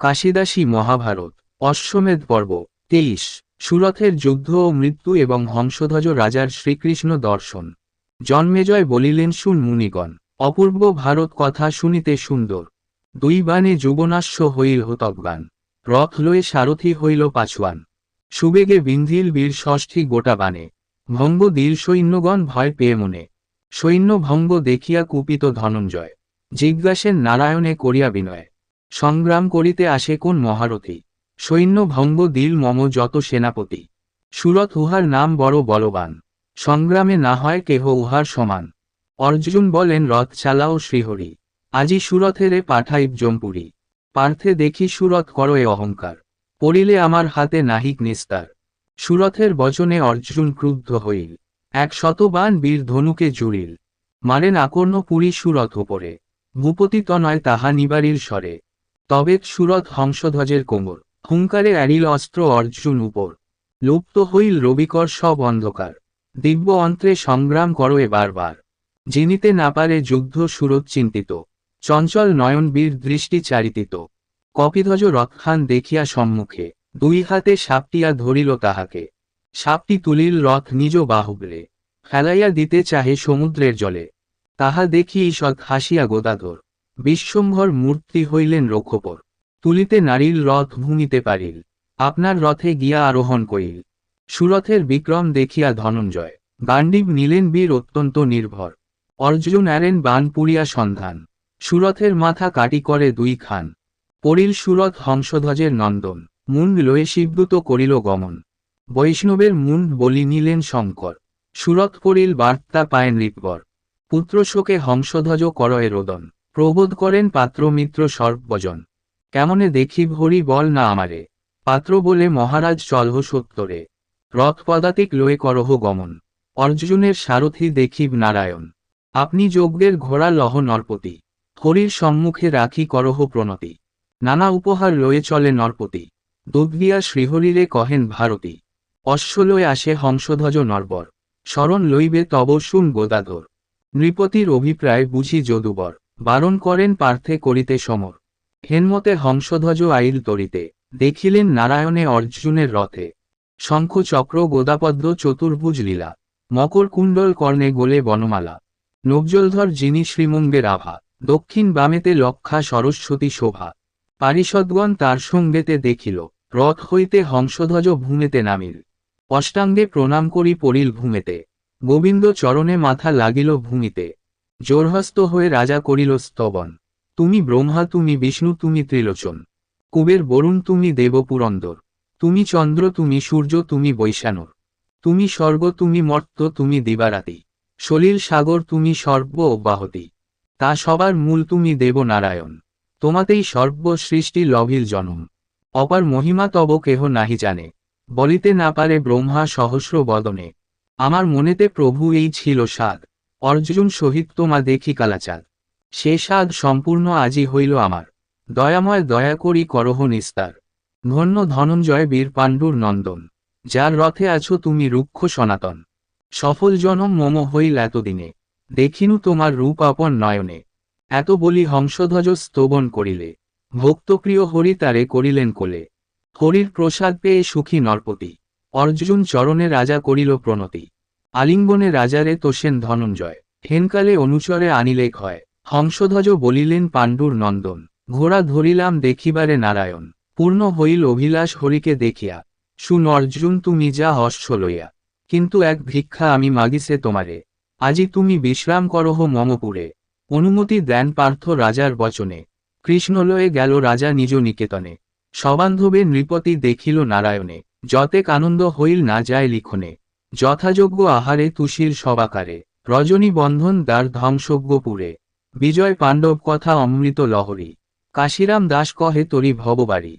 কাশিদাসী মহাভারত, অশ্বমেধ পর্ব, তেইশ, সুরথের যুদ্ধ ও মৃত্যু এবং হংসধ্বজ রাজার শ্রীকৃষ্ণ দর্শন। জন্মেজয় বলিলেন শুন মুনিগণ, অপূর্ব ভারত কথা শুনিতে সুন্দর। দুই বাণে যুবনাশ্য হইল হতজ্ঞান রথ লয়ে সারথি হইল পাছুয়ান। সুবেগে বিন্ধিল বীর ষষ্ঠী গোটা বানে ভঙ্গ দীর সৈন্যগণ ভয় পেয়ে মনে। সৈন্য ভঙ্গ দেখিয়া কুপিত ধনঞ্জয়, জিজ্ঞাসেন নারায়ণে করিয়া বিনয় সংগ্রাম করিতে আসে কোন মহারথী। সৈন্য ভঙ্গ দিল মম যত সেনাপতি। সুরথ উহার নাম বড় বলবান। সংগ্রামে না হয় কেহ উহার সমান। অর্জুন বলেন, রথ চালাও শ্রীহরি। আজি সুরথেরে পাঠাইব জম্পুরি পার্থে দেখি সুরথ করো এ অহংকার। পড়িলে আমার হাতে নাহিক নিস্তার। সুরথের বচনে অর্জুন ক্রুদ্ধ হইল। এক শতবান বীর ধনুকে জুড়িল। মারেন আকর্ণ পুরী সুরথ ওপরে ভূপতি তনয় তাহা নিবারির স্বরে। তবে সুরত হংসধ্বজের কোমর। হুঙ্কারে এড়িল অস্ত্র অর্জুন উপর। লুপ্ত হইল রবিকর সব অন্ধকার। দিব্য অন্ত্রে সংগ্রাম করো বারবার। জিনিতে না পারে যুদ্ধ সুরত চিন্তিত। চঞ্চল নয়ন বীর দৃষ্টি চারিতিত। কপিধ্বজ রথখান দেখিয়া সম্মুখে। দুই হাতে সাপটিয়া ধরিল তাহাকে। সাপটি তুলিল রথ নিজ বাহুবলে। ফেলাইয়া দিতে চাহে সমুদ্রের জলে। তাহা দেখি ঈষৎ হাসিয়া গোদাধর। বিশ্বম্ভর মূর্তি হইলেন রক্ষপর তুলিতে নারীর রথ ভূমিতে পারিল। আপনার রথে গিয়া আরোহণ করিল। সুরথের বিক্রম দেখিয়া ধনঞ্জয়। গান্ডীব নিলেন বীর অত্যন্ত নির্ভর। অর্জুন আরেন বান পুরিয়া সন্ধান। সুরথের মাথা কাটি করে দুই খান। পড়িল সুরথ হংসধ্বজের নন্দন। মুন্ড লয়ে শিবদূত করিল গমন। বৈষ্ণবের মুন্ড বলি নিলেন শঙ্কর। সুরথ পড়িল বার্তা পায় নৃপবর। পুত্রশোকে হংসধ্বজ করয়ে রোদন। প্রবোধ করেন পাত্রমিত্র সর্বজন। কেমনে দেখিব হরি বল না আমারে। পাত্র বলে, মহারাজ চলহ সত্তরে। রথ পদাতিক লয়ে করহ গমন। অর্জুনের সারথি দেখিব নারায়ণ। আপনি যজ্ঞের ঘোড়া লহ নরপতি। হরির সম্মুখে রাখি করহ প্রণতি। নানা উপহার লয়ে চলে নরপতি। দুধগিয়া শ্রীহরিরে কহেন ভারতী। অশ্বলয়ে আসে হংসধ্বজ নরবর। শরণ লইবে তব শুন গোদাধর। নৃপতির অভিপ্রায় বুঝি যদুবর। বারণ করেন পার্থে করিতে সমর। হেনমতে হংসধ্বজ আইল তরিতে, দেখিলেন নারায়ণে অর্জুনের রথে। শঙ্খ চক্র গোদাপদ্ম চতুর্ভুজ লীলা, মকর কুণ্ডল কর্ণে গোলে বনমালা। নবজলধর যিনি শ্রীমঙ্গের আভা, দক্ষিণ বামেতে লক্ষা সরস্বতী শোভা। পারিষদগণ তার সঙ্গেতে দেখিল, রথ হইতে হংসধ্বজ ভূমেতে নামিল। অষ্টাঙ্গে প্রণাম করি পড়িল ভূমেতে। গোবিন্দ চরণে মাথা লাগিল ভূমিতে। জোরহস্ত হয়ে রাজা করিল, স্তবন। তুমি ব্রহ্মা, তুমি বিষ্ণু, তুমি ত্রিলোচন। কুবের বরুণ, তুমি দেব পুরন্দর তুমি চন্দ্র, তুমি সূর্য, তুমি বৈশানর তুমি স্বর্গ, তুমি মর্ত তুমি দিবারাতি। সলিল সাগর, তুমি সর্ব অব্যাহতি। তা সবার মূল, তুমি দেব নারায়ণ তোমাতেই সর্ব সৃষ্টি লভিল জনম। অপার মহিমা তব কেহ নাহি জানে। বলিতে না পারে ব্রহ্মা সহস্র বদনে। আমার মনেতে প্রভু এই ছিল সাদ অর্জুন সহিত তোমা দেখি কালাচাঁদ। সে সাদ সম্পূর্ণ আজি হইল আমার। দয়াময় দয়া করি করহ নিস্তার। ধন্য ধনঞ্জয় বীর পাণ্ডুর নন্দন। যার রথে আছো তুমি রুক্ষ সনাতন। সফল জনম মম হইল এতদিনে। দেখিনু তোমার রূপ আপন নয়নে। এত বলি হংসধ্বজ স্তবন করিলে। ভক্তপ্রিয় হরি তারে করিলেন কোলে। হরির প্রসাদ পেয়ে সুখী নরপতি। অর্জুন চরণে রাজা করিল প্রণতি। আলিঙ্গনে রাজারে তোষেন ধনঞ্জয়। হেনকালে অনুচরে আনিলে ক্ষয় হংসধ্বজ বলিলেন পাণ্ডুর নন্দন, ঘোড়া ধরিলাম দেখিবারে নারায়ণ, পূর্ণ হইল অভিলাষ হরিকে দেখিয়া। শুন অর্জুন তুমি যা হস্য লইয়া, কিন্তু এক ভিক্ষা আমি মাগিছে তোমারে। আজি তুমি বিশ্রাম করহ মমপুরে। অনুমতি দেন পার্থ রাজার বচনে। কৃষ্ণলয়ে গেল রাজা নিজ নিকেতনে। সবান্ধবে নৃপতি দেখিল নারায়ণে, যতেক আনন্দ হইল না যায় লিখনে। যথাযোগ্য আহারে তুষির সবাকারে। রজনী বন্ধন দ্বার ধ্বংসজ্ঞপুরে বিজয় পাণ্ডব কথা অমৃত লহরী। কাশিরাম দাস কহে তরি ভববাড়ি।